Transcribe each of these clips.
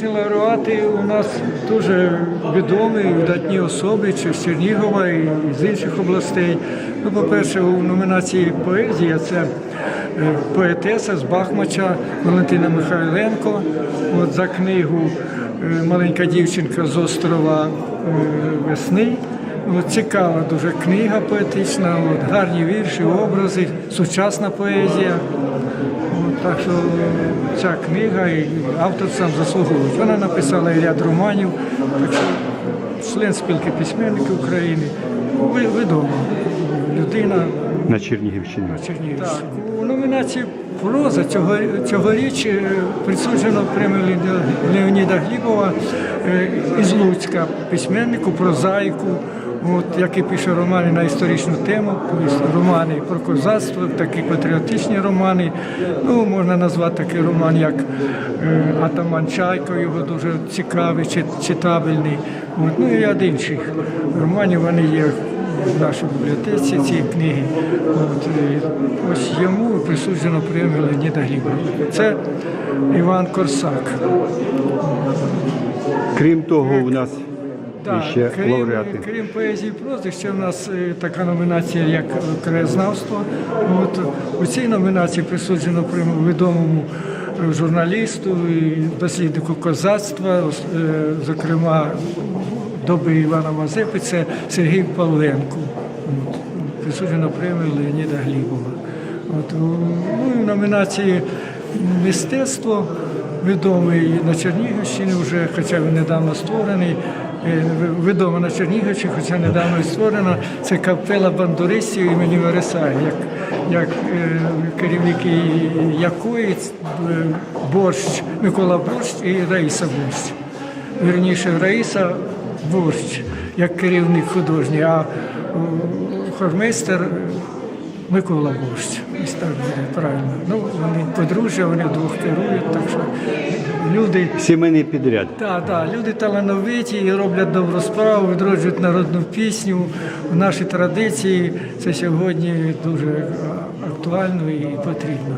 Цьогорічні лауреати у нас дуже відомі, видатні особи чи з Чернігова і з інших областей. Ну, по-перше, у номінації поезія це е, поетеса з Бахмача Валентина Михайленко. От за книгу е, Маленька дівчинка з острова е, Весни. От, цікава дуже книга поетична, от, гарні вірші, образи, сучасна поезія. Так що ця книга і автор сам заслуговує. Вона написала і ряд романів, так що член спілки письменників України, відома людина на Чернігівщині. Чернігівщини. У номінації проза цього, цьогоріч е, присуджено премію Леоніда- Леоніда Глібова е, із Луцька, письменнику, прозаїку, от, який пише романи на історичну тему, романи про козацтво, такі патріотичні романи. Ну, можна назвати такий роман, як е, Атаман Чайко, його дуже цікавий, чит- читабельний. От, ну і ряд інших романів вони є в нашій бібліотеці ці книги. От, ось йому присуджено премію Леоніда Глібова. Це Іван Корсак. Крім того, у нас Так, ще крім, лауреати. крім поезії і прози, ще в нас е, така номінація, як краєзнавство. От, у цій номінації присуджено відомому е, журналісту і досліднику козацтва, е, зокрема доби Івана Мазепи, це Сергій Павленко. От, присуджено премію Леоніда Глібова. От, ну, і в номінації мистецтво відомий на Чернігівщині, вже, хоча він недавно створений. е, Відомо на Чернігівщині, хоча недавно створена, це капела бандуристів імені Вересая, як, як е, керівники якої е, борщ, Микола Борщ і Раїса Борщ. Вірніше, Раїса Борщ, як керівник художній, а хормейстер Микола Борщ. Ось так буде правильно. Ну, вони подружжя, вони двох керують, так що люди. Сімейний підряд. Так, так, люди талановиті і роблять добру справу, відроджують народну пісню. В нашій традиції це сьогодні дуже актуально і потрібно.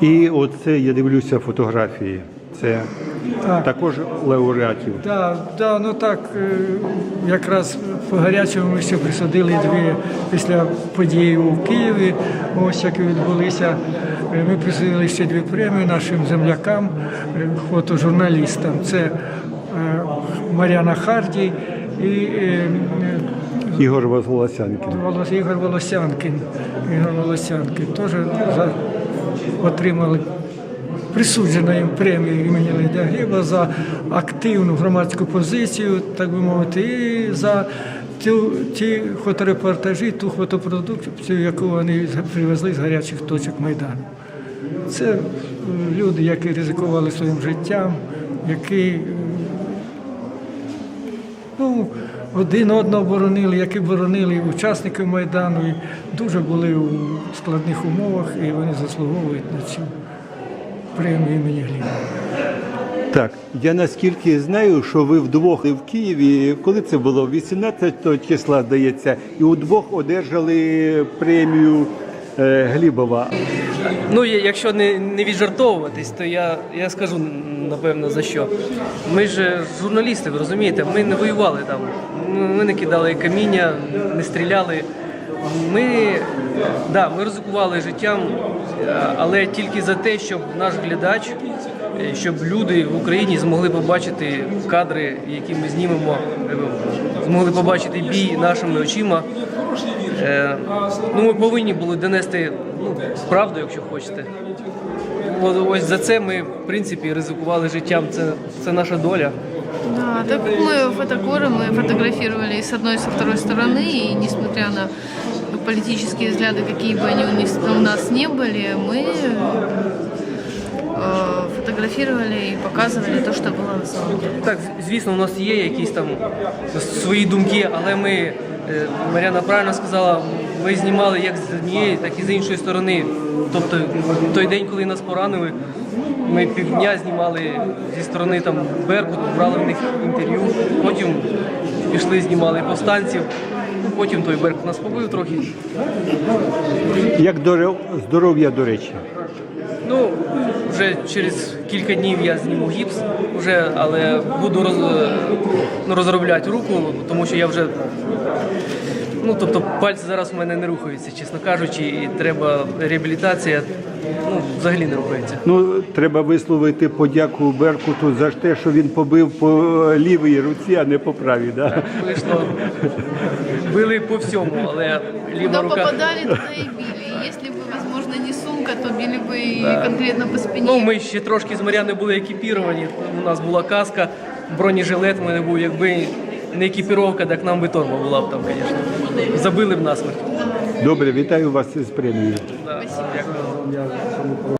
І оце я дивлюся фотографії. Це також лауреатів. Так, да, ну так, е, якраз по гарячому ми ще присадили дві після події у Києві, ось які відбулися. Ми присудили ще дві премії нашим землякам, е, фотожурналістам. Це е, Мар'яна Харді і е, Ігор Возголосянкін. Волос- Ігор Волосянкин. Ігор Волосянкин теж отримали присуджено їм премію імені Леоніда Гліба за активну громадську позицію, так би мовити, і за ті фоторепортажі, ту фотопродукцію, яку вони привезли з гарячих точок Майдану. Це е, люди, які ризикували своїм життям, які е, ну, один одного боронили, які боронили учасників Майдану, і дуже були у складних умовах, і вони заслуговують на цю премію імені Гліба. Так, я наскільки знаю, що ви вдвох в Києві, коли це було? 18 числа, здається, і удвох одержали премію е, Глібова. Ну, я- якщо не, не віджартовуватись, то я, я скажу напевно за що. Ми ж журналісти, ви розумієте, ми не воювали там. Ми ми не кидали каміння, не стріляли. Ми, да, ми ризикували життям, е, але тільки за те, щоб наш глядач, е, щоб люди в Україні змогли побачити кадри, які ми знімемо, е, змогли побачити бій нашими очима. Е, ну, ми повинні були донести ну, правду, якщо хочете. От ось за це ми, в принципі, ризикували життям. Це, це наша доля. Да, так как мы фотокоры, мы фотографировали и с одной, и со второй стороны, и несмотря на политические взгляды, какие бы они у нас- у нас не были, мы э, фотографировали и показывали то, что было на самом деле. Так, звісно, у нас є якісь там свої думки, але ми, е, Мар'яна правильно сказала, ми знімали як з однієї, так і з іншої сторони. Тобто той день, коли нас поранили, ми півдня знімали зі сторони там Беркуту, брали в них інтерв'ю, потім пішли, знімали повстанців, потім той Беркут нас побив трохи. Як здоров'я, до речі. Ну, вже через кілька днів я зніму гіпс, вже, але буду роз, ну, розробляти руку, тому що я вже. Ну, тобто пальці зараз у мене не рухаються, чесно кажучи, і треба реабілітація, ну, взагалі не рухається. Ну, треба висловити подяку Беркуту за те, що він побив по лівій руці, а не по правій. Да? Вийшло, били по всьому, але ліва Куда рука. попадали, туда и били. И Если бы, возможно, не сумка, то бы конкретно по спине. Ну, ми ще трошки з Мар'яни були екіпіровані. У нас була каска, бронежилет у мене був, якби не екіпіровка, так нам би торба була б там, звісно. Забили б нас. Добре, вітаю вас з премією. Да, дякую.